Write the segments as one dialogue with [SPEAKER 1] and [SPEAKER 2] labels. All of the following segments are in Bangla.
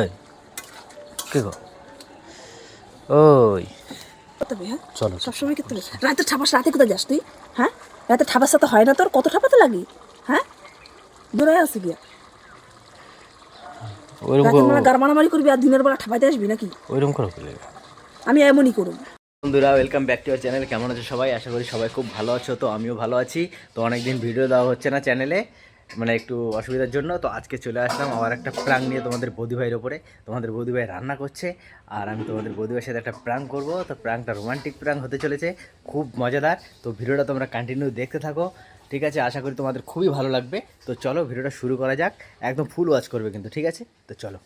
[SPEAKER 1] এই কে গো? ওই।
[SPEAKER 2] হ্যাঁ?
[SPEAKER 1] চলো
[SPEAKER 2] সবসময় হবে রাতে ঠাপাস রাতে কোথায় যাস তুই? হ্যাঁ? রাতে ঠাপাস সাথে হয় না তোর। কত ঠাপাতে লাগে? হ্যাঁ? দূরে আসি গিয়া। করবি আর দিনের বেলা ঠাপাইতে আসবি নাকি?
[SPEAKER 1] ওইরকম করে
[SPEAKER 2] আমি এমনই করব।
[SPEAKER 1] বন্ধুরা ওয়েলকাম ব্যাক টু আর চ্যানেল কেমন আছো সবাই? আশা করি সবাই খুব ভালো আছো তো আমিও ভালো আছি। তো অনেকদিন ভিডিও দেওয়া হচ্ছে না চ্যানেলে মানে একটু অসুবিধার জন্য তো আজকে চলে আসলাম আবার একটা প্রাং নিয়ে তোমাদের বৌদি ভাইয়ের ওপরে। তোমাদের বৌদি ভাই রান্না করছে আর আমি তোমাদের বৌদি ভাইয়ের সাথে একটা প্রাং করব। তো প্রাংটা রোমান্টিক প্রাং হতে চলেছে খুব মজাদার। তো ভিডিওটা তোমরা কন্টিনিউ দেখতে থাকো ঠিক আছে? আশা করি তোমাদের খুবই ভালো লাগবে। তো চলো ভিডিওটা শুরু করা যাক। একদম ফুল ওয়াচ করবে কিন্তু ঠিক আছে? তো চলো।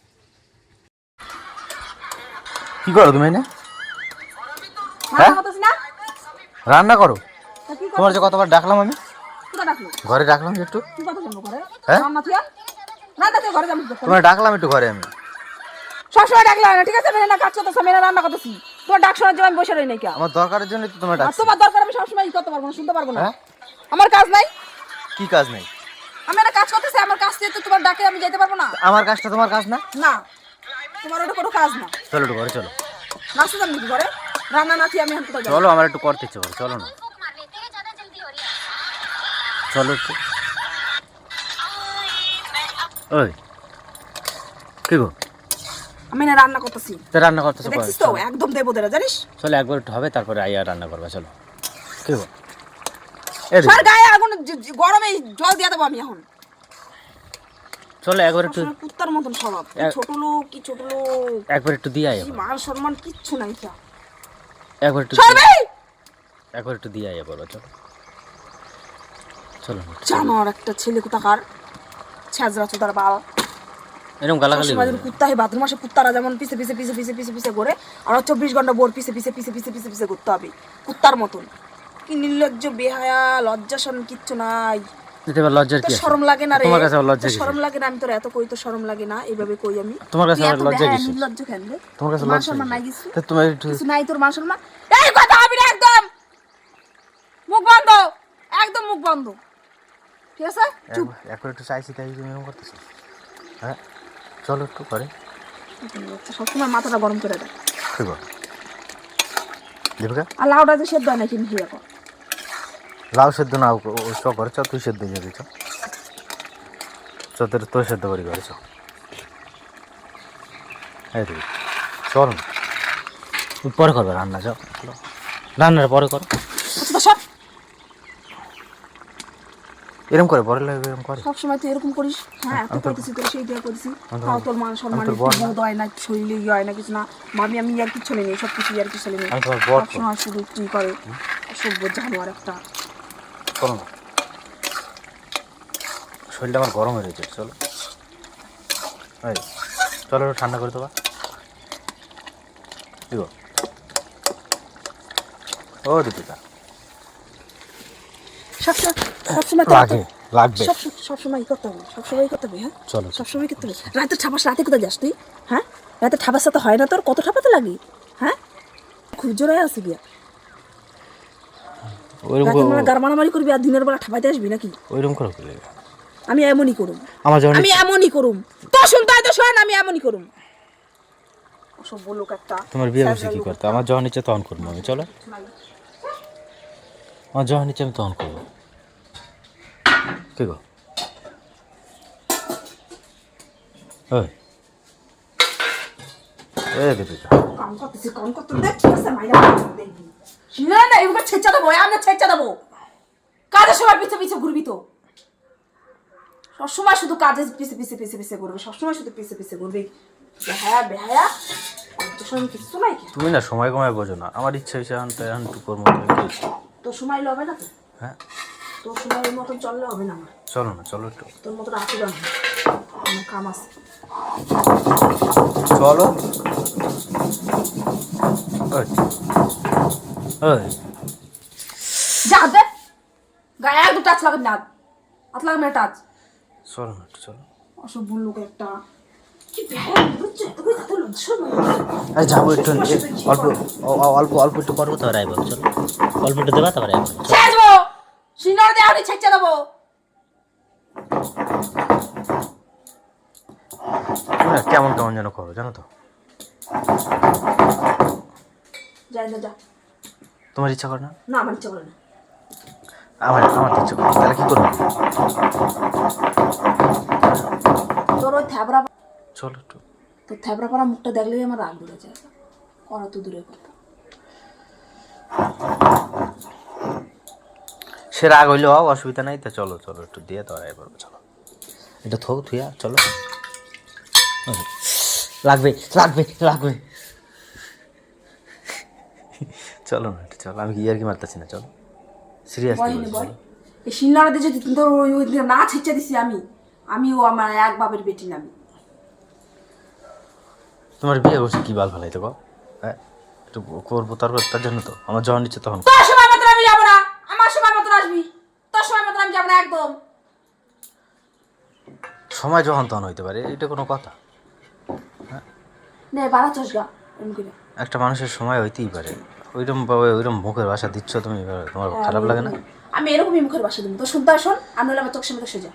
[SPEAKER 1] কি করো তুমি না? হ্যাঁ? রান্না করো। তোমার যে কতবার ডাকলাম আমি? ঘরে ডাকলাম একটু? হ্যাঁ?
[SPEAKER 2] না
[SPEAKER 1] তোমার ডাকলাম একটু ঘরে আমি।
[SPEAKER 2] সবসময় ডাকলাম না ঠিক আছে? মেয়ে না কাজ করতেছে মেয়ে না রান্না করতেছি। তোমার ডাক শোনার জন্য আমি বসে রই নাই কে
[SPEAKER 1] আমার দরকারের জন্য তো তোমার ডাকছি।
[SPEAKER 2] তোমার দরকার আমি সবসময় ই করতে পারব না শুনতে পারব না।
[SPEAKER 1] হ্যাঁ?
[SPEAKER 2] আমার কাজ নাই।
[SPEAKER 1] কি কাজ নেই?
[SPEAKER 2] আমি একটা কাজ করতেছি আমার কাজ দিয়ে তো তোমার ডাকে আমি যেতে পারব না।
[SPEAKER 1] আমার কাজটা তোমার কাজ না?
[SPEAKER 2] না তোমার ওটা কোনো কাজ না।
[SPEAKER 1] চলো একটু ঘরে চলো।
[SPEAKER 2] নাচতে যাব নাকি ঘরে? রান্না না খেয়ে আমি
[SPEAKER 1] চলো আমার একটু করতে ইচ্ছে করে চলো না। চলো একটু ওই কি গো?
[SPEAKER 2] আমি না রান্না করতেছি।
[SPEAKER 1] তো রান্না করতেছো
[SPEAKER 2] দেখছিস তো? একদম দেবো দেরা জানিস?
[SPEAKER 1] চলো একবার একটু হবে তারপরে আইয়া রান্না করবা চলো। কি গো?
[SPEAKER 2] সর গায়ে আগুন গরমে জল দিয়ে দেবো আমি এখন।
[SPEAKER 1] চলো একবার একটু
[SPEAKER 2] কুত্তার মতন স্বভাব। ছোট লোক কি ছোট লোক?
[SPEAKER 1] একবার একটু দিয়ে আইয়া
[SPEAKER 2] কি মান সম্মান কিচ্ছু নাই তা।
[SPEAKER 1] একবার একটু একবার একটু দিয়ে আইয়া করবা চলো।
[SPEAKER 2] জানোয়ার একটা ছেলে কোথাকার? ছ্যাজরা চোদার বাল।
[SPEAKER 1] এরকম গালাগালি
[SPEAKER 2] কুত্তা হয় বাথরুম আসে কুত্তারা যেমন পিছে পিছে পিছে পিছে পিছে পিছে ঘুরে আর চব্বিশ ঘণ্টা বোর পিছে পিছে পিছে পিছে পিছে পিছে ঘুরতে হবে। কুত্তার মতন। কি নির্লজ্জ বেহায়া লজ্জাসন কিচ্ছু নাই।
[SPEAKER 1] এতে লজ্জার কি
[SPEAKER 2] শরম লাগে না রে?
[SPEAKER 1] তোমার কাছে লজ্জা
[SPEAKER 2] তো
[SPEAKER 1] কিসের?
[SPEAKER 2] শরম লাগে না? আমি তোর এত কই তো শরম লাগে না? এইভাবে কই আমি?
[SPEAKER 1] তোমার কাছে
[SPEAKER 2] তুই
[SPEAKER 1] আবার
[SPEAKER 2] এত
[SPEAKER 1] লজ্জা
[SPEAKER 2] নির্লজ্জ কেন রে?
[SPEAKER 1] তোমার কাছে লজ্জা
[SPEAKER 2] সম্মান নাই কিছু?
[SPEAKER 1] তা তোমার
[SPEAKER 2] কিছু নাই তোর মান এই কথা একদম! মুখ বন্ধ! একদম মুখ বন্ধ! ঠিক আছে? চুপ।
[SPEAKER 1] একবার একটু চাইছি তাই তুমি এরকম করতেছো। হ্যাঁ চলো একটু করে
[SPEAKER 2] সবসময় মাথাটা গরম করে দেয়
[SPEAKER 1] কি বল দীপিকা?
[SPEAKER 2] আর লাউডা যে সেদ্ধ হয় না কিন্তু কর
[SPEAKER 1] লাউ সেদ্ধ না চ করে চ তুই সেদ্ধ যাবি চ। চ তোর তোর সেদ্ধ করি করে চ। এই দিবি চল। পরে করবে রান্না চ। রান্নার পরে কর।
[SPEAKER 2] আচ্ছা সব
[SPEAKER 1] এরকম করে পরে লাগবে এরকম করে।
[SPEAKER 2] সবসময় তুই এরকম করিস। হ্যাঁ এত করতেছি তোর সেই দিয়ে করতেছি তাও তোর মান সম্মান বোধ হয় না শরীরে ইয়ে হয় না কিছু না। ভাবি আমি আর কিছু নেই সব কিছু আর কিছু নেই।
[SPEAKER 1] আমি তোমার
[SPEAKER 2] সবসময় শুধু তুই করে? সভ্য জানোয়ার একটা।
[SPEAKER 1] চলো না। শরীরটা আমার গরম হয়ে রয়েছে চলো। এই চলো একটু ঠান্ডা করে দেবা। কি ও দীপিকা।
[SPEAKER 2] সবসময়
[SPEAKER 1] লাগে লাগবে।
[SPEAKER 2] সব সবসময় করতে হবে সবসময় করতে হবে হ্যাঁ?
[SPEAKER 1] চলো
[SPEAKER 2] সবসময় করতে হবে। রাতে ঠাপাস রাতে কোথায় যাস তুই? হ্যাঁ? রাতে ঠাপাস সাথে হয় না তোর? কত ঠাপাতে লাগে? হ্যাঁ? খুব জোরে আসি গিয়া।
[SPEAKER 1] ওইরকম
[SPEAKER 2] করবি আর দিনের বেলা ঠাপাইতে আসবি নাকি?
[SPEAKER 1] ওইরকম করে
[SPEAKER 2] আমি এমনই করুম।
[SPEAKER 1] আমার যখন
[SPEAKER 2] আমি এমনই করুম। তো শুনতে তো শোন আমি এমনই করুম। একটা
[SPEAKER 1] তোমার বিয়ে বসে কি করতে? আমার যখন ইচ্ছে তখন করব আমি চলো। আমার যখন ইচ্ছে আমি তখন করব। কি গো? ওই এ দীপিকা
[SPEAKER 2] কাম করতেছি কাম করতে দেখ ঠিক আছে মাইয়া দেখবি না না এগুলো ছেঁচা দেবো আমি ছেঁচা দেবো। কাজের সময় পিছে পিছে ঘুরবি তো। সবসময় শুধু কাজের পিছে পিছে পিছে পিছে ঘুরবে সবসময় শুধু পিছে পিছে ঘুরবি। বেহায়া বেহায়া কিছু নাই কি?
[SPEAKER 1] তুমি না সময় কমায় বোঝো না। আমার ইচ্ছা হয়েছে এখন তাই এখন টুকুর মতো
[SPEAKER 2] তোর সময় হবে না তো?
[SPEAKER 1] হ্যাঁ।
[SPEAKER 2] তোর সময়ের মতন চললে হবে না আমার।
[SPEAKER 1] চলো না চলো একটু।
[SPEAKER 2] তোর। আমার কাম আছে।
[SPEAKER 1] চলো।
[SPEAKER 2] যা দে। গায়ে একদম টাচ লাগাবি না। হাত লাগাবি না টাচ
[SPEAKER 1] চলো না একটু চলো।
[SPEAKER 2] অসভ্য লোক একটা।
[SPEAKER 1] আরে যাব অল্প অল্প অল্প একটু করব তারপরে আইবো চলো। অল্প একটু দেবা তারপরে আইবো।
[SPEAKER 2] সিনার দিয়ে আমি ছেঁচে দেবো।
[SPEAKER 1] না, কেমন কেমন যেন করো জানো তো।
[SPEAKER 2] যাই না যা।
[SPEAKER 1] তোমার ইচ্ছা করে না?
[SPEAKER 2] না আমার ইচ্ছা করে না।
[SPEAKER 1] আমার আমার ইচ্ছা করে তাহলে কি করব?
[SPEAKER 2] তোর ওই থ্যাবরা
[SPEAKER 1] চলো একটু।
[SPEAKER 2] তোর থ্যাবরা পাড়া মুখটা দেখলেই আমার রাগ ধরে যায়। করা তো দূরে কথা।
[SPEAKER 1] সে রাগ হইলেও হোক, অসুবিধা নাই তা চলো চলো একটু দিয়ে তো পারব চলো। এটা থোক থুয়া চলো। লাগবে লাগবে লাগবে। চলো না একটু চলো। আমি আর কি মারতেছি না চলো।
[SPEAKER 2] বয় এই শিলনাড়াতে যদি তোর ওই না ছেঁচে দিছি আমি আমিও আমার এক বাপের বেটি নামি
[SPEAKER 1] তোমার বিয়ে করছে কি বাল ফেলাইতে গো হ্যাঁ? একটু করব তারপর তার জন্য তো। আমার যখন ইচ্ছে তখন।
[SPEAKER 2] তোর সময় মতন আমি যাব না। আমার সময় মতন আসবি। তোর সময় মতন আমি যাব না একদম।
[SPEAKER 1] সময় যখন তখন হইতে পারে এটা কোনো কথা।
[SPEAKER 2] নে বাড়া
[SPEAKER 1] একটা মানুষের সময় হইতেই পারে। ওইরকম ভাবে ওইরকম মুখের ভাষা দিচ্ছ তুমি তোমার খারাপ লাগে না?
[SPEAKER 2] আমি এরকমই মুখের বাসা দিব। তো শুনতে শোন আর নইলে আমার চোখের সামনে সোজা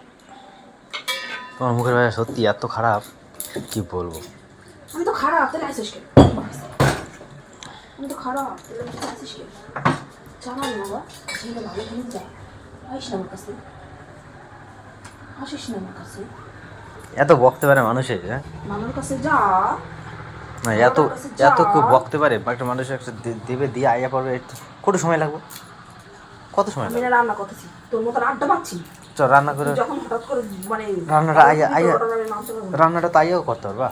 [SPEAKER 1] তোমার মুখের ভাষা সত্যি এত খারাপ কি বলব?
[SPEAKER 2] আমি তো খারাপ তাহলে আসিস কেন? আমি তো খারাপ তাহলে আসিস কেন? জানা বাবা ছেলে ভালো খেলে যা আসিস না আমার কাছে। আসিস না আমার কাছে।
[SPEAKER 1] এত বকতে পারে মানুষের হ্যাঁ?
[SPEAKER 2] মামার কাছে যা
[SPEAKER 1] না এত এত কেউ বকতে পারে একটা মানুষ একটা দেবে দিয়ে আইয়া পড়বে কত সময় লাগবে? কত সময় লাগবে?
[SPEAKER 2] রান্না করতেছি তোর মতন আড্ডা পাচ্ছি
[SPEAKER 1] চল রান্না করে
[SPEAKER 2] যখন হঠাৎ করে মানে
[SPEAKER 1] রান্নাটা আইয়া আইয়া। রান্নাটা তাইও করতে পারবা।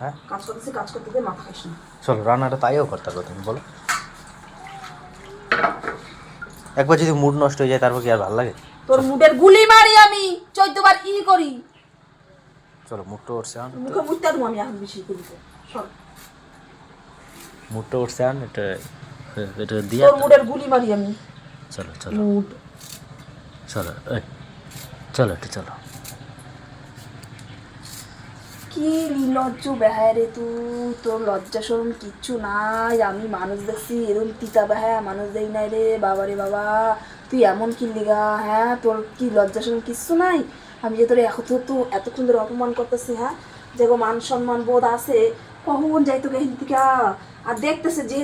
[SPEAKER 1] হ্যাঁ?
[SPEAKER 2] কাজ করতেছি কাজ করতে গিয়ে মাথা খাইস না।
[SPEAKER 1] চলো রান্নাটা তাইও করতে পারব তুমি বলো। একবার যদি মুড নষ্ট হয়ে যায় তারপর কি আর ভালো লাগে?
[SPEAKER 2] তোর মুডের গুলি মারি আমি চোদ্দবার ই করি।
[SPEAKER 1] চলো উঠছে আন
[SPEAKER 2] মুখে দেবো আমি এখন বেশি করি।
[SPEAKER 1] উঠছে আন এটা এটা দিয়ে
[SPEAKER 2] তোর মুডের গুলি মারি আমি।
[SPEAKER 1] চলো চলো।
[SPEAKER 2] মুড।
[SPEAKER 1] চলো এই, চলো একটু চলো।
[SPEAKER 2] কি নির্লজ্জ বেহায় রে তুই তোর লজ্জা সরম কিচ্ছু নাই। আমি মানুষ দেখছি এরকম তিতা বেহায়া মানুষ দেই নাই রে। বাবা রে বাবা তুই এমন কি লিগা হ্যাঁ? তোর কি লজ্জা সরম কিচ্ছু নাই? আমি যে তোর এখন তো এতক্ষণ ধরে অপমান করতেছি হ্যাঁ? যে গো মান সম্মান বোধ আছে কখন যাই তোকে হিন্দিকা আর দেখতেছে যে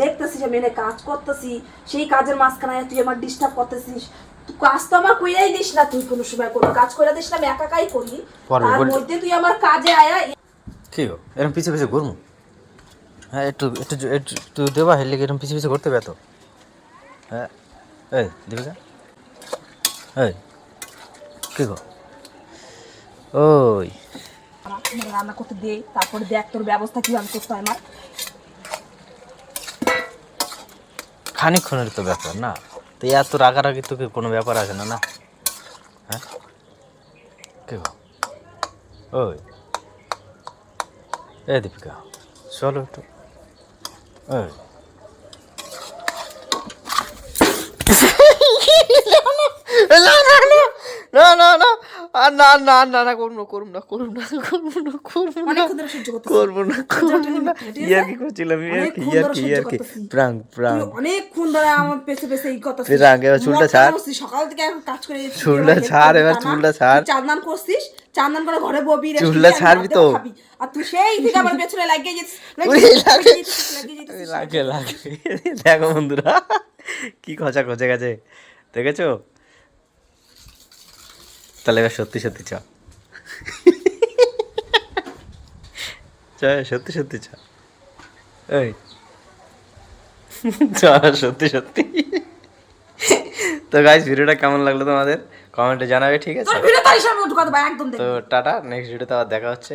[SPEAKER 2] দেখতেছি যে মেনে কাজ করতেছি সেই কাজের মাঝখানে তুই আমার ডিস্টার্ব করতেছিস। তুই কাজ তো আমার কইয়াই দিস না তুই কোনো সময় কোনো কাজ করে দিস না আমি একা একাই করি তার মধ্যে তুই আমার কাজে আয়া
[SPEAKER 1] কি গো? এরকম পিছে পিছে ঘুরমু? হ্যাঁ একটু একটু একটু দেবা হেলে এরকম পিছে পিছে করতে হবে তো হ্যাঁ এই দেবিকা এই। কি গো? ওই।
[SPEAKER 2] রান্না করতে দে তারপরে দেখ তোর ব্যবস্থা কি আমি করতে হয় আমার
[SPEAKER 1] খানিক্ষণের তো ব্যাপার না? তো এত রাগারাগি তো কি কোনো ব্যাপার আছে না না? হ্যাঁ? কে গো? ওই। এ দীপিকা চলো একটু। ওই না না না না না আর না না না না করুন না করুন না করুন না করুন না করুন না
[SPEAKER 2] করতেছি।
[SPEAKER 1] করব না করব না।
[SPEAKER 2] ঠিক
[SPEAKER 1] ইয়ার কি করছিলাম ইয়ার কি
[SPEAKER 2] অনেকক্ষণ
[SPEAKER 1] ইয়ার
[SPEAKER 2] ধরে
[SPEAKER 1] কি ইয়ার কি? প্রাং প্রাং
[SPEAKER 2] অনেকক্ষণ ধরে আমার পেছে পেছে এই কথা
[SPEAKER 1] এবার চুলটা ছাড়।
[SPEAKER 2] সকাল থেকে এখন কাজ করে
[SPEAKER 1] চুলটা ছাড়, এবার চুলটা ছাড়।
[SPEAKER 2] চান্দান করছিস চান্দান করে ঘরে ববি রে,
[SPEAKER 1] চুলটা ছাড়বি তো।
[SPEAKER 2] আর তুই সেই থেকে আমার পেছনে লাগিয়ে যেছিস।
[SPEAKER 1] লাগে লাগে। দেখো বন্ধুরা কি খচা খচে গেছে। দেখেছ? তাহলে এবার সত্যি সত্যি চ। সত্যি সত্যি চ। এই। চ সত্যি সত্যি। তো গাইস ভিডিওটা কেমন লাগল তোমাদের? কমেন্টে জানাবে ঠিক আছে? তো টাটা নেক্সট ভিডিওতে আবার দেখা হচ্ছে।